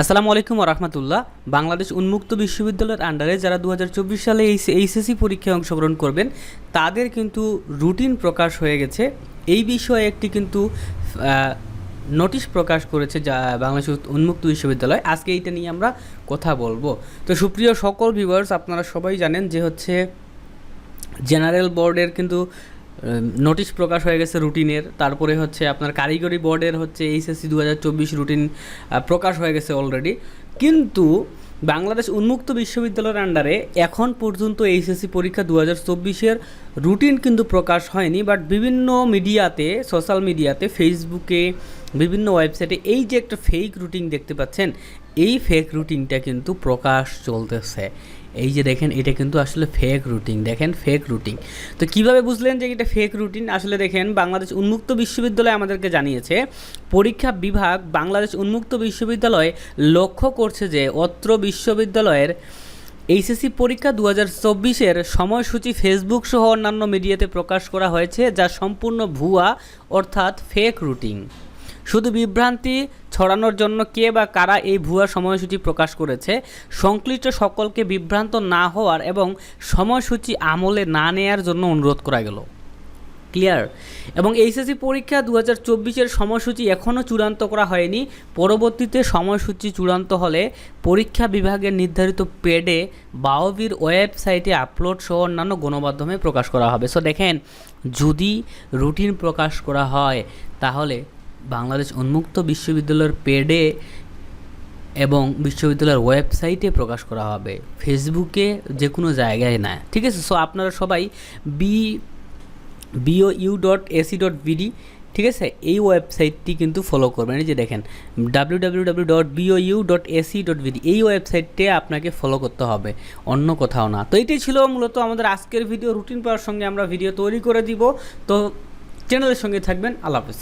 আসসালামু আলাইকুম রহমতুল্লাহ বাংলাদেশ উন্মুক্ত বিশ্ববিদ্যালয়ের আন্ডারে যারা দু হাজার চব্বিশ সালে এই এইচএসসি পরীক্ষায় অংশগ্রহণ করবেন, তাদের কিন্তু রুটিন প্রকাশ হয়ে গেছে। এই বিষয়ে একটি কিন্তু নোটিশ প্রকাশ করেছে যা বাংলাদেশ উন্মুক্ত বিশ্ববিদ্যালয়। আজকে এইটা নিয়ে আমরা কথা বলব। তো সুপ্রিয় সকল ভিউয়ার্স আপনারা সবাই জানেন যে হচ্ছে জেনারেল বোর্ডের কিন্তু নোটিশ প্রকাশ হয়ে গেছে রুটিনের। তারপরে হচ্ছে আপনার কারিগরি বোর্ডের হচ্ছে এইচএসসি দু হাজার চব্বিশ রুটিন প্রকাশ হয়ে গেছে অলরেডি কিন্তু বাংলাদেশ উন্মুক্ত বিশ্ববিদ্যালয়ের আন্ডারে এখন পর্যন্ত এইচএসসি পরীক্ষা দু হাজার চব্বিশের রুটিন কিন্তু প্রকাশ হয়নি বাট বিভিন্ন মিডিয়াতে সোশ্যাল মিডিয়াতে ফেসবুকে বিভিন্ন ওয়েবসাইটে এই যে একটা ফেক রুটিন দেখতে পাচ্ছেন, এই ফেক রুটিনটা কিন্তু প্রকাশ চলতেছে। এই যে দেখেন, এটা কিন্তু আসলে ফেক রুটিন দেখেন ফেক রুটিন তো কীভাবে বুঝলেন যে এটা ফেক রুটিন আসলে দেখেন, বাংলাদেশ উন্মুক্ত বিশ্ববিদ্যালয় আমাদেরকে জানিয়েছে, পরীক্ষা বিভাগ বাংলাদেশ উন্মুক্ত বিশ্ববিদ্যালয় লক্ষ্য করছে যে অত্র বিশ্ববিদ্যালয়ের এইচএসসি পরীক্ষা দু হাজার চব্বিশের সময়সূচি ফেসবুক সহ অন্যান্য মিডিয়াতে প্রকাশ করা হয়েছে, যা সম্পূর্ণ ভুয়া, অর্থাৎ ফেক রুটিন শুধু বিভ্রান্তি ছড়ানোর জন্য কে বা কারা এই ভুয়া সময়সূচি প্রকাশ করেছে, সংশ্লিষ্ট সকলকে বিভ্রান্ত না হওয়ার এবং সময়সূচি আমলে না নেয়ার জন্য অনুরোধ করা গেল। ক্লিয়ার? এবং এইচএসসি পরীক্ষা দু হাজার চব্বিশের সময়সূচি এখনও চূড়ান্ত করা হয়নি। পরবর্তীতে সময়সূচি চূড়ান্ত হলে পরীক্ষা বিভাগের নির্ধারিত পেডে বাওবির ওয়েবসাইটে আপলোড সহ অন্যান্য গণমাধ্যমে প্রকাশ করা হবে। সো দেখেন, যদি রুটিন প্রকাশ করা হয়, তাহলে বাংলাদেশ উন্মুক্ত বিশ্ববিদ্যালয়ের পেডে এবং বিশ্ববিদ্যালয়ের ওয়েবসাইটে প্রকাশ করা হবে। ফেসবুকে যে কোনো জায়গায় না। ঠিক আছে? সো আপনারা সবাই B BO U dot AC dot BD ঠিক আছে? এই ওয়েবসাইটটি কিন্তু ফলো করবেন। এই যে দেখেন W W W dot BO U dot AC dot BD এই ওয়েবসাইটে আপনাকে ফলো করতে হবে, অন্য কোথাও না। তো এটাই ছিল মূলত আমাদের আজকের ভিডিও। রুটিন পাওয়ার সঙ্গে আমরা ভিডিও তৈরি করে দিব। তো চ্যানেলের সঙ্গে থাকবেন। আল্লাহ হাফিজ।